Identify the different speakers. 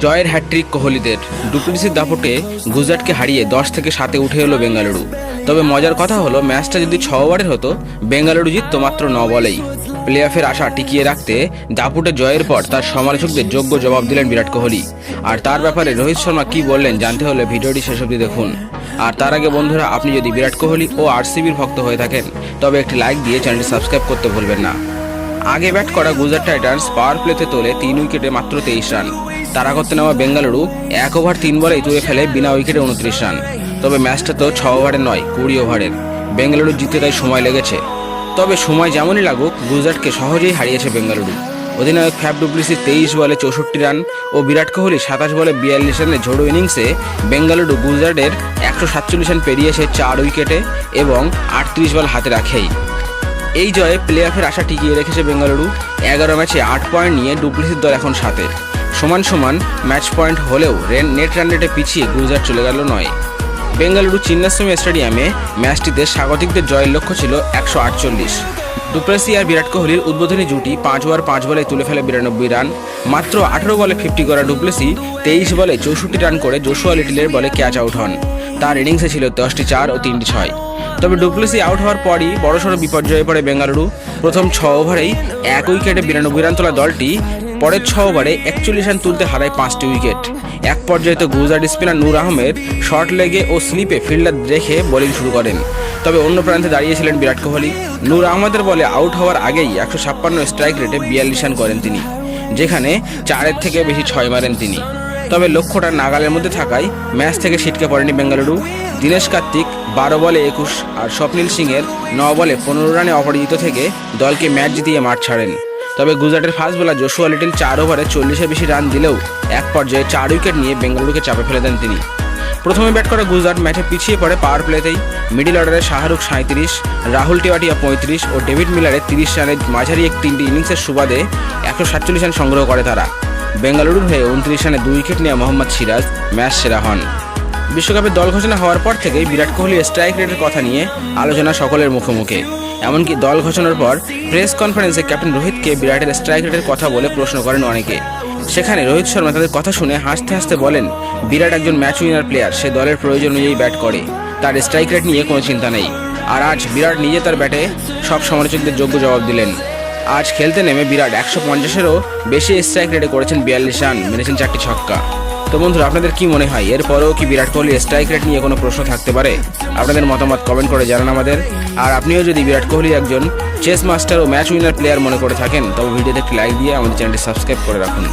Speaker 1: জয়ের হ্যাট্রিক কোহলিদের। ডুপ্লিসির দাপটে গুজরাটকে হারিয়ে দশ থেকে সাতে উঠে এলো বেঙ্গালুরু। তবে মজার কথা হলো, ম্যাচটা যদি ছ ওভারের হতো, বেঙ্গালুরু জিততো মাত্র ন বলেই। প্লে অফের আশা টিকিয়ে রাখতে দাপুটে জয়ের পর তার সমালোচকদের যোগ্য জবাব দিলেন বিরাট কোহলি। আর তার ব্যাপারে রোহিত শর্মা কি বললেন জানতে হলে ভিডিওটি শেষ অবধি দেখুন। আর তার আগে বন্ধুরা, আপনি যদি বিরাট কোহলি ও আরসিবির ভক্ত হয়ে থাকেন, তবে একটি লাইক দিয়ে চ্যানেলটি সাবস্ক্রাইব করতে ভুলবেন না। আগে ব্যাট করা গুজরাট টাইটান্স পাওয়ার প্লেতে তোলে তিন উইকেটে মাত্র তেইশ রান। তারা করতে নেওয়া বেঙ্গালুরু এক ওভার তিন বলেই তুলে ফেলে বিনা উইকেটে উনত্রিশ রান। তবে ম্যাচটা তো ছ ওভারের নয়, কুড়ি ওভারের। বেঙ্গালুরু জিততে তাই সময় লেগেছে। তবে সময় যেমনই লাগুক, গুজরাটকে সহজেই হারিয়েছে বেঙ্গালুরু। অধিনায়ক ফ্যাব ডুপ্লিসি তেইশ বলে চৌষট্টি রান ও বিরাট কোহলি সাতাশ বলে বিয়াল্লিশ রানের ঝোড়ো ইনিংসে বেঙ্গালুরু গুজরাটের একশো সাতচল্লিশ রান পেরিয়েছে চার উইকেটে এবং আটত্রিশ বল হাতে রাখেই। এই জয়ে প্লে অফের আশা টিকিয়ে রেখেছে বেঙ্গালুরু। এগারো ম্যাচে আট পয়েন্ট নিয়ে ডুপ্লিসির দল এখন সাথে সমান সমান ম্যাচ পয়েন্ট হলেও রেন নেট রান রেটে পিছিয়ে গুজরাট চলে গেল নয়। বেঙ্গালুরু চিন্নাস্বামী স্টেডিয়ামে ম্যাচটিতে স্বাগতিকদের জয়ের লক্ষ্য ছিল একশো আটচল্লিশ। ডুপ্লেসি আর বিরাট কোহলির উদ্বোধনী জুটি পাঁচ ওভার পাঁচ বলে তুলে ফেলে বিরানব্বই রান। মাত্র আঠেরো বলে ফিফটি করা ডুপ্লেসি, তেইশ বলে চৌষট্টি রান করে জোশুয়া লিটিলের বলে ক্যাচ আউট হন। তার ইনিংসে ছিল দশটি চার ও তিনটি ছয়। তবে ডুপ্লেসি আউট হওয়ার পরই বড়সড় বিপর্যয়ে পড়ে বেঙ্গালুরু। প্রথম ছ ওভারেই এক উইকেটে বিরানব্বই রান তোলা দলটি পরের ছ ওভারে একচল্লিশ রান তুলতে হারায় পাঁচটি উইকেট। এক পর্যায়ে তো গুজরাট স্পিনার নূর আহমেদ শর্ট লেগে ও স্লিপে ফিল্ডার রেখে বোলিং শুরু করেন। তবে অন্য প্রান্তে দাঁড়িয়েছিলেন বিরাট কোহলি। নূর আহমেদের বলে আউট হওয়ার আগেই একশো ছাপ্পান্ন স্ট্রাইক রেটে বিয়াল্লিশ রান করেন তিনি, যেখানে চারের থেকে বেশি ছয় মারেন তিনি। তবে লক্ষ্যটা নাগালের মধ্যে থাকায় ম্যাচ থেকে ছিটকে পড়েনি বেঙ্গালুরু। দীনেশ কার্তিক বারো বলে একুশ আর স্বপ্নীল সিংয়ের ন বলে পনেরো রানে অপরাজিত থেকে দলকে ম্যাচ জিতিয়ে মাঠ ছাড়েন। তবে গুজরাটের ফাস্ট বোলার জোশুয়া লিটিল চার ওভারে চল্লিশের বেশি রান দিলেও এক পর্যায়ে চার উইকেট নিয়ে বেঙ্গালুরুকে চাপে ফেলে দেন তিনি। প্রথমে ব্যাট করা গুজরাট ম্যাচে পিছিয়ে পড়ে পাওয়ার প্লেতেই মিডিল অর্ডারে শাহরুখ সাঁত্রিশ রাহুল টেওয়াটিয়া পঁয়ত্রিশ ও ডেভিড মিলারের তিরিশ রানের মাঝারি এক তিনটি ইনিংসের সুবাদে একশো সাতচল্লিশ রান সংগ্রহ করে তারা। বেঙ্গালুরুর হয়ে উনত্রিশ রানে দুই উইকেট নিয়ে মোহাম্মদ সিরাজ ম্যাচ সেরা হন। বিশ্বকাপের দল ঘোষণা হওয়ার পর থেকেই বিরাট কোহলি স্ট্রাইক রেটের কথা নিয়ে আলোচনা সকলের মুখে মুখে এমনকি দল ঘোষণার পর প্রেস কনফারেন্সে ক্যাপ্টেন রোহিতকে বিরাটের স্ট্রাইক রেটের কথা বলে প্রশ্ন করেন অনেকে। সেখানে রোহিত শর্মা তাদের কথা শুনে হাসতে হাসতে বলেন, বিরাট একজন ম্যাচ উইনার প্লেয়ার সে দলের প্রয়োজন অনুযায়ী ব্যাট করে। তার স্ট্রাইক রেট নিয়ে কোনো চিন্তা নেই। আর আজ বিরাট নিজে তার ব্যাটে সব সমালোচকদের যোগ্য জবাব দিলেন। আজ খেলতে নেমে বিরাট একশো পঞ্চাশেরও বেশি স্ট্রাইক রেটে করেছেন বিয়াল্লিশ রান, মেরেছেন চারটি ছক্কা। তো বন্ধুরা, আপনাদের কি মনে হয়, এরপরেও কি বিরাট কোহলি স্ট্রাইক রেট নিয়ে কোনো প্রশ্ন থাকতে পারে? আপনাদের মতামত কমেন্ট করে জানান আমাদের। আর আপনিও যদি বিরাট কোহলি একজন চেস মাস্টার ও ম্যাচ উইনার প্লেয়ার মনে করে থাকেন, তবে ভিডিওতে একটি লাইক দিয়ে আমাদের চ্যানেলটি সাবস্ক্রাইব করে রাখুন।